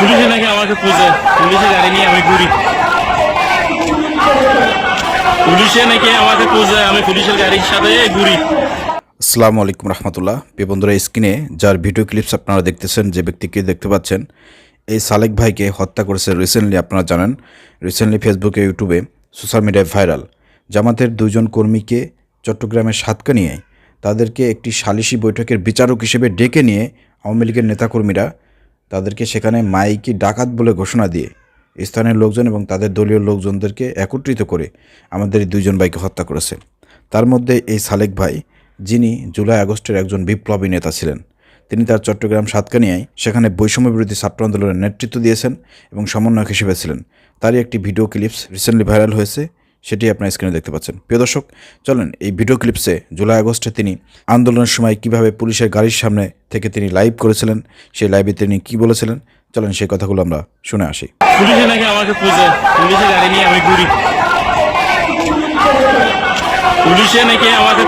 পুলিশে নাকি আমাকে খুঁজে? পুলিশে নিয়ে আমি ঘুরি। পুলিশে নাকি আমাকে খুঁজে, আমি পুলিশের গাড়ির সাথে ঘুরি। আসসালামু আলাইকুম রহমতুল্লাহ। প্রিয় বন্ধুরা স্ক্রিনে যার ভিডিও ক্লিপস আপনারা দেখতেছেন, যে ব্যক্তিকে দেখতে পাচ্ছেন, এই সালেক ভাইকে হত্যা করেছে রিসেন্টলি আপনারা জানেন। রিসেন্টলি ফেসবুকে ইউটিউবে সোশ্যাল মিডিয়ায় ভাইরাল জামাতের দুজন কর্মীকে চট্টগ্রামের সাতকা নিয়ে তাদেরকে একটি সালিশি বৈঠকের বিচারক হিসেবে ডেকে নিয়ে আওয়ামী লীগের নেতাকর্মীরা তাদেরকে সেখানে মাইকি ডাকাত বলে ঘোষণা দিয়ে স্থানীয় লোকজন এবং তাদের দলীয় লোকজনদেরকে একত্রিত করে আমাদের দুইজন ভাইকে হত্যা করেছে। তার মধ্যে এই সালেক ভাই, যিনি জুলাই আগস্টের একজন বিপ্লবী নেতা ছিলেন, তিনি তার চট্টগ্রাম সাতকানিয়ায় সেখানে বৈষম্য বিরোধী ছাত্র আন্দোলনের নেতৃত্ব দিয়েছেন এবং সমন্বয়ক হিসেবে ছিলেন। তারই একটি ভিডিও ক্লিপস রিসেন্টলি ভাইরাল হয়েছে। সেটি আপনার স্ক্রিনে দেখতে পাচ্ছেন। প্রিয় দর্শক, চলেন এই ভিডিও ক্লিপসে জুলাই আগস্টে তিনি আন্দোলনের সময় কীভাবে পুলিশের গাড়ির সামনে থেকে তিনি লাইভ করেছিলেন, সেই লাইভে তিনি কি বলেছিলেন? চলেন সেই কথাগুলো আমরা শুনে আসি। পুলিশে নাকি আমাকে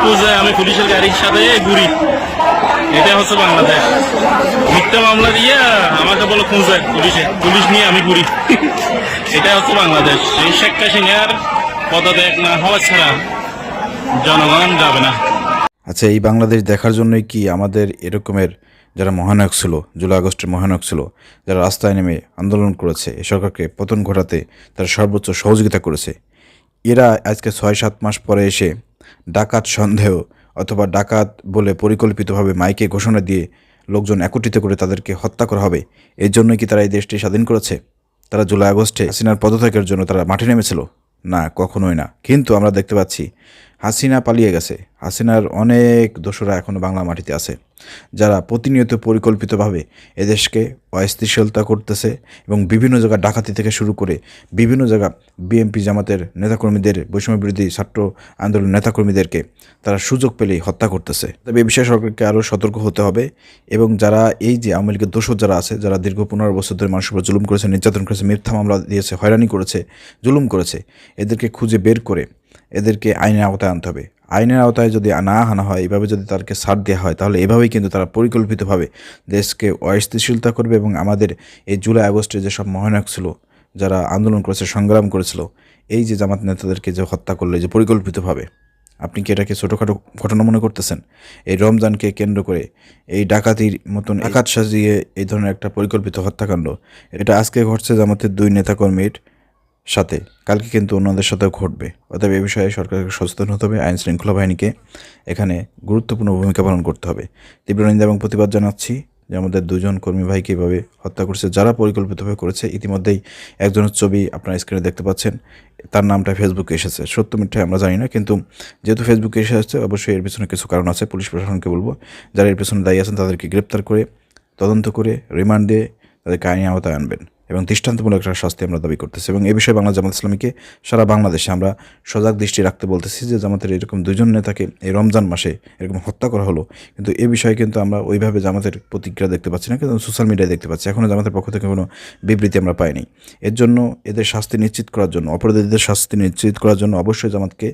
পুলিশে আমি পুলিশের গাড়ির সাথে ঘুরি। এটা হচ্ছে বাংলাদেশ। মিথ্যা মামলা দিয়ে আমাকে বলো খুঁজে পুলিশে। পুলিশ নিয়ে আমি ঘুরি। এটা হচ্ছে বাংলাদেশ। এই শেখ হাসিনার পদত্যাগ না হওয়া ছাড়া জনগণ যাবে না। আচ্ছা এই বাংলাদেশ দেখার জন্যই কি আমাদের এরকমের যারা মহানায়ক ছিল, জুলাই আগস্টের মহানায়ক ছিল, যারা রাস্তায় নেমে আন্দোলন করেছে, এ সরকারকে পতন ঘটাতে তারা সর্বোচ্চ সহযোগিতা করেছে, এরা আজকে ছয় সাত মাস পরে এসে ডাকাত সন্দেহ অথবা ডাকাত বলে পরিকল্পিতভাবে মাইকে ঘোষণা দিয়ে লোকজন একত্রিত করে তাদেরকে হত্যা করা হবে, এর জন্যই কি তারা এই দেশটি স্বাধীন করেছে? তারা জুলাই আগস্টে হাসিনার পদত্যাগের জন্য তারা মাঠে নেমেছিল। না কখনোই না। কিন্তু আমরা দেখতে পাচ্ছি হাসিনা পালিয়ে গেছে। হাসিনার অনেক দোষরা এখনও বাংলা মাটিতে আছে, যারা প্রতিনিয়ত পরিকল্পিতভাবে এদেশকে অস্থিতিশীলতা করতেছে এবং বিভিন্ন জায়গা ডাকাতি থেকে শুরু করে বিভিন্ন জায়গা বিএনপি জামাতের নেতাকর্মীদের, বৈষম্য বিরোধী ছাত্র আন্দোলন নেতাকর্মীদেরকে তারা সুযোগ পেলেই হত্যা করতেছে। তবে এই বিষয়ে সরকারকে আরও সতর্ক হতে হবে এবং যারা এই যে আওয়ামী লীগের দোষর যারা আছে, যারা দীর্ঘ পনেরো বছর ধরে মানুষের উপর জুলুম করেছে, নির্যাতন করেছে, মিথ্যা মামলা দিয়েছে, হয়রানি করেছে, জুলুম করেছে, এদেরকে খুঁজে বের করে এদেরকে আইনের আওতায় আনতে হবে। আইনের আওতায় যদি না আনা হয়, এভাবে যদি তাদেরকে ছাড় দেওয়া হয়, তাহলে এভাবেই কিন্তু তারা পরিকল্পিতভাবে দেশকে অস্থিতিশীলতা করবে এবং আমাদের এই জুলাই আগস্টে যেসব মহানায়ক ছিল, যারা আন্দোলন করেছে, সংগ্রাম করেছিল, এই যে জামাত নেতাদেরকে যে হত্যা করল যে পরিকল্পিতভাবে, আপনি কি এটাকে ছোটোখাটো ঘটনা মনে করতেছেন? এই রমজানকে কেন্দ্র করে, এই ডাকাতির মতন একাত সাজিয়ে এই ধরনের একটা পরিকল্পিত হত্যাকাণ্ড, এটা আজকে ঘটছে জামাতের দুই নেতাকর্মীর সাথে। কালকে কিন্তু অন্যদের সাথেও ঘটবে। অতএব এ বিষয়ে সরকারকে সচেতন হতে হবে। আইন শৃঙ্খলা বাহিনীকে এখানে গুরুত্বপূর্ণ ভূমিকা পালন করতে হবে। তীব্র নিন্দা এবং প্রতিবাদ জানাচ্ছি যে আমাদের দুজন কর্মী ভাইকে এভাবে হত্যা করছে, যারা পরিকল্পিতভাবে করেছে। ইতিমধ্যেই একজনের ছবি আপনারা স্ক্রিনে দেখতে পাচ্ছেন। তার নামটা ফেসবুকে এসেছে। সত্য মিথ্যায় আমরা জানি না, কিন্তু যেহেতু ফেসবুকে এসে আসছে, অবশ্যই এর পিছনে কিছু কারণ আছে। পুলিশ প্রশাসনকে বলব, যারা এর পিছনে দায়ী আছেন তাদেরকে গ্রেপ্তার করে, তদন্ত করে, রিমান্ড তাদেরকে আইনি আওতায় আনবেন। এবং দৃষ্টান্তমূলক একটা শাস্তি আমরা দাবি করতেছি। এবং এই বিষয়ে বাংলা জামাত ইসলামীকে সারা বাংলাদেশে আমরা সজাগ দৃষ্টি রাখতে বলতেছি যে জামাতের এরকম দুজন নেতাকে এই রমজান মাসে এরকম হত্যা করা হলো। কিন্তু এ বিষয়ে কিন্তু আমরা ওইভাবে জামাতের প্রতিক্রিয়া দেখতে পাচ্ছি না, কিন্তু সোশ্যাল মিডিয়ায় দেখতে পাচ্ছি। এখনও জামাতের পক্ষ থেকে কোনো বিবৃতি আমরা পাইনি। এর জন্য এদের শাস্তি নিশ্চিত করার জন্য, অপরাধীদের শাস্তি নিশ্চিত করার জন্য অবশ্যই জামাতকে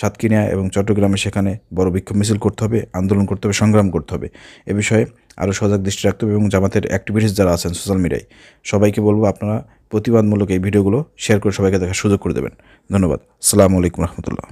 সাতক্ষীরা এবং চট্টগ্রামে সেখানে বড় বিক্ষোভ মিছিল করতে হবে, আন্দোলন করতে হবে, সংগ্রাম করতে হবে। এ বিষয়ে আরও সজাগ দৃষ্টি রাখতে হবে এবং জামাতের অ্যাক্টিভিটিস যারা আছেন সোশ্যাল মিডিয়ায় সবাইকে বলব আপনারা প্রতিবাদমূলক এই ভিডিওগুলো শেয়ার করে সবাইকে দেখার সুযোগ করে দেবেন। ধন্যবাদ। সালামু আলাইকুম রহমতুল্লাহ।